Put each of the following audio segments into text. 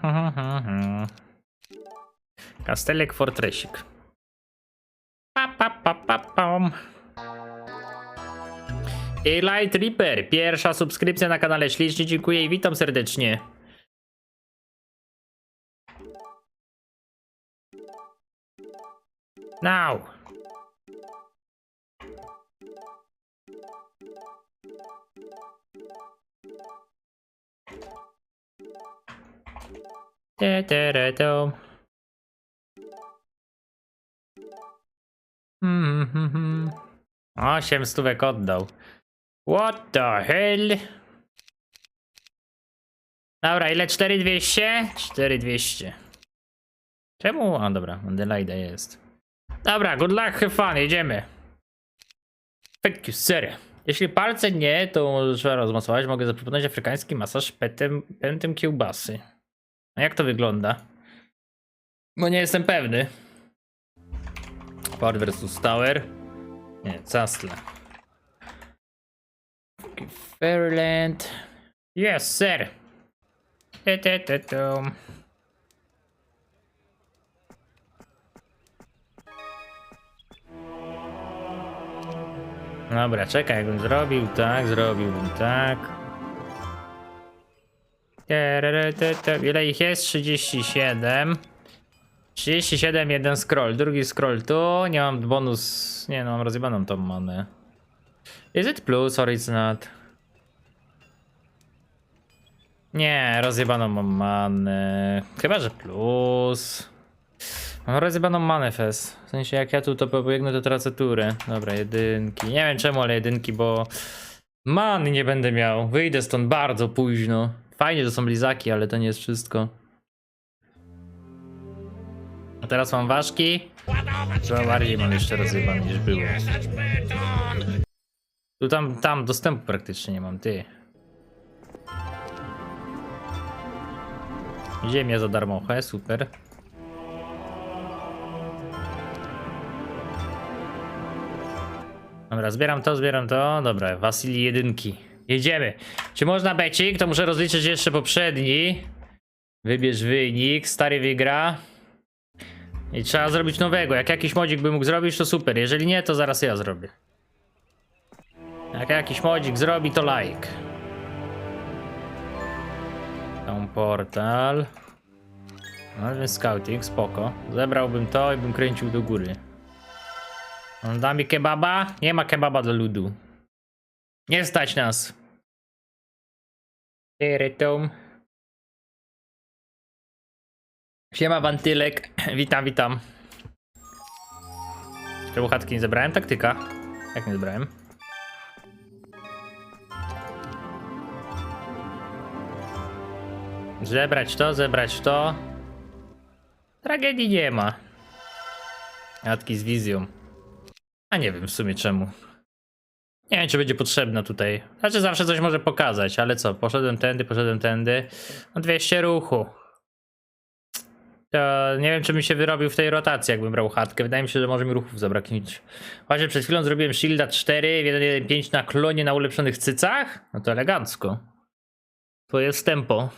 Kastelek Fortresik. Pa, pa, pa, pa, pam. Light Reaper, pierwsza subskrypcja na kanale. Ślicznie dziękuję i witam serdecznie. Now. Te, te, re, to. Hmm, hmm. Osiem stówek oddał. What the hell? Dobra, ile? 4200? 4200. Czemu? A dobra, Adelaida jest. Dobra, good luck, have fun, jedziemy. Thank you, sir. Jeśli palce nie, to trzeba rozmasować. Mogę zaproponować afrykański masaż petem, pętem kiełbasy. A jak to wygląda? Bo nie jestem pewny. Ford versus Tower. Nie, Castle. Fairyland. Yes, sir. Te, te, te, tum. Dobra, czekaj, jakbym zrobił tak, zrobiłbym tak. Ile ich jest? 37. 37, jeden scroll, drugi scroll tu, nie mam bonus, nie no mam rozjebaną tą manę. Is it plus or it's not? Nie, rozjebaną mam manę, chyba że plus. Mam rozjebaną manę fest, w sensie jak ja tu to pobiegnę to tracę turę. Dobra, jedynki, nie wiem czemu, ale jedynki, bo man nie będę miał, wyjdę stąd bardzo późno. Fajnie, że są blizaki, ale to nie jest wszystko. A teraz mam ważki. Chyba bardziej mam jeszcze rozjebane niż było. Tu tam, tam dostępu praktycznie nie mam, ty. Ziemia za darmochę, super. Dobra, zbieram to, zbieram to. Dobra, Wasili jedynki. Jedziemy. Czy można becik? To muszę rozliczyć jeszcze poprzedni. Wybierz wynik, stary wygra. I trzeba zrobić nowego. Jak jakiś modzik by mógł zrobić, to super. Jeżeli nie, to zaraz ja zrobię. Jak jakiś modzik zrobi, to like. Tam portal. No więc scouting, spoko. Zebrałbym to i bym kręcił do góry. On da mi kebaba? Nie ma kebaba do ludu. Nie stać nas. Tyrytum. Siema Wantylek, witam, witam. Czemu chatki nie zebrałem? Taktyka. Jak nie zebrałem? Zebrać to, zebrać to. Tragedii nie ma. Chatki z wizją. A nie wiem w sumie czemu. Nie wiem, czy będzie potrzebna tutaj. Znaczy zawsze coś może pokazać, ale co? Poszedłem tędy, poszedłem tędy. No 200 ruchu. To nie wiem, czy mi się wyrobił w tej rotacji, jakbym brał chatkę. Wydaje mi się, że może mi ruchów zabraknąć. Chociaż przed chwilą zrobiłem shielda 4 w 1.1.5 na klonie na ulepszonych cycach. No to elegancko. To jest tempo.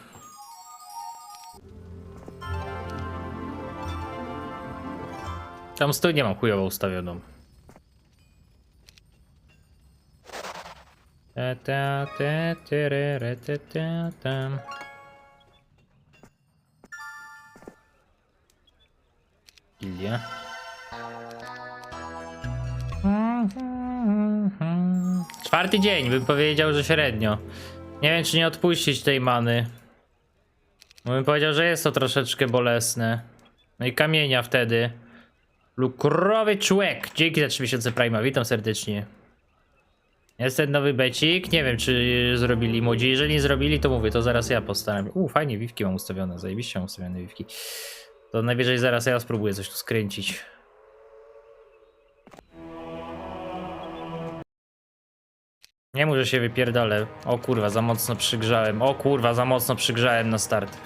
Tam stój nie mam chujowo ustawioną. Ta, ta, ta, tyrere, ta, ta, tam. Czwarty dzień, bym powiedział, że średnio. Nie wiem, czy nie odpuścić tej many. Bym powiedział, że jest to troszeczkę bolesne. No i kamienia wtedy. Lukrowy człek. Dzięki za 3000 Prima, witam serdecznie. Jest ten nowy becik, nie wiem czy zrobili młodzi, jeżeli nie zrobili to mówię, to zaraz ja postaram. U, fajnie wiwki mam ustawione, zajebiście mam ustawione wiwki. To najwyżej zaraz ja spróbuję coś tu skręcić. Nie mów, że się wypierdolę. O kurwa, za mocno przygrzałem. O kurwa, za mocno przygrzałem na start.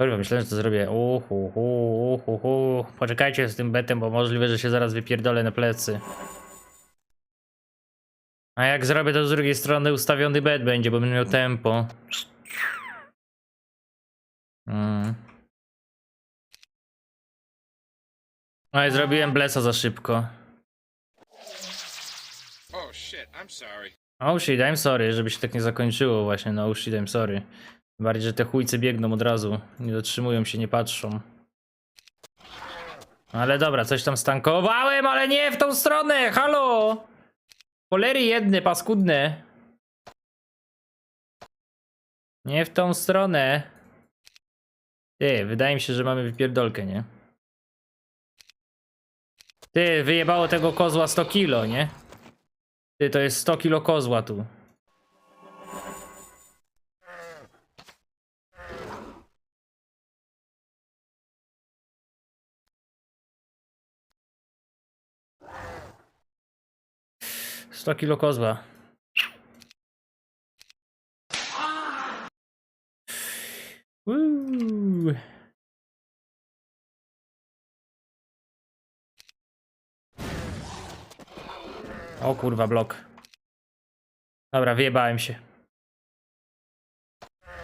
Kurwa, myślałem, że to zrobię. Uhu, hu, uhu, hu. Poczekajcie z tym betem, bo możliwe, że się zaraz wypierdolę na plecy. A jak zrobię to z drugiej strony ustawiony bed będzie, bo będę miał tempo. Mm. No i zrobiłem blesa za szybko. Oh shit, I'm sorry. Oh shit, I'm sorry, żeby się tak nie zakończyło właśnie, no oh shit, I'm sorry. Bardziej, że te chujce biegną od razu, nie dotrzymują się, nie patrzą. Ale dobra, coś tam stankowałem, ale nie w tą stronę, halo! Polery jedne, paskudne. Nie w tą stronę. Ty, wydaje mi się, że mamy wypierdolkę, nie? Ty, wyjebało tego kozła 100 kilo, nie? Ty, to jest 100 kilo kozła tu. Sto kilo kozła. Uuu. O kurwa, blok. Dobra, wyjebałem się.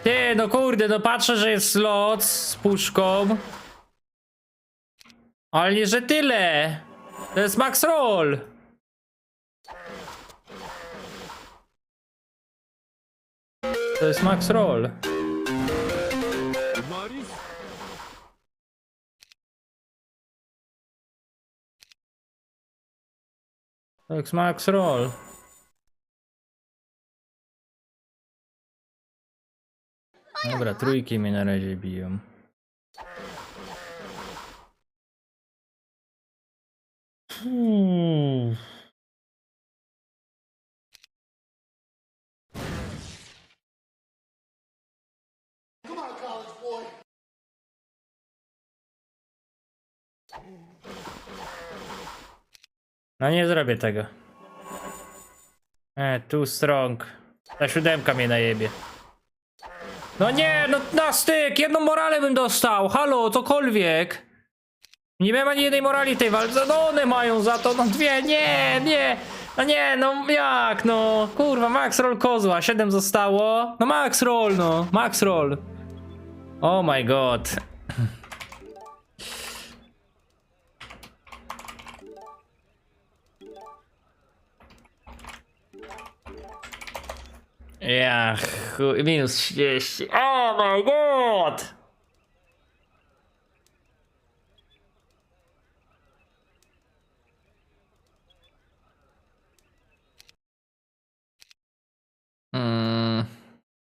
Ty, no kurde, no patrzę, że jest slot z puszką. Ale nie, że tyle. To jest max roll. To jest max roll. To jest max roll. Dobra, trójki mnie na razie biją. No nie zrobię tego. E, too strong. Ta siódemka mnie najebie. No nie, no na styk, jedną morale bym dostał, halo, cokolwiek. Nie miałem ani jednej morali tej walce, no one mają za to, no dwie, nie, nie. No nie, no jak, no, kurwa, max roll kozła, siedem zostało. No max roll, no, max roll. Oh my god. Ja, minus 30. Oh my god! Mm.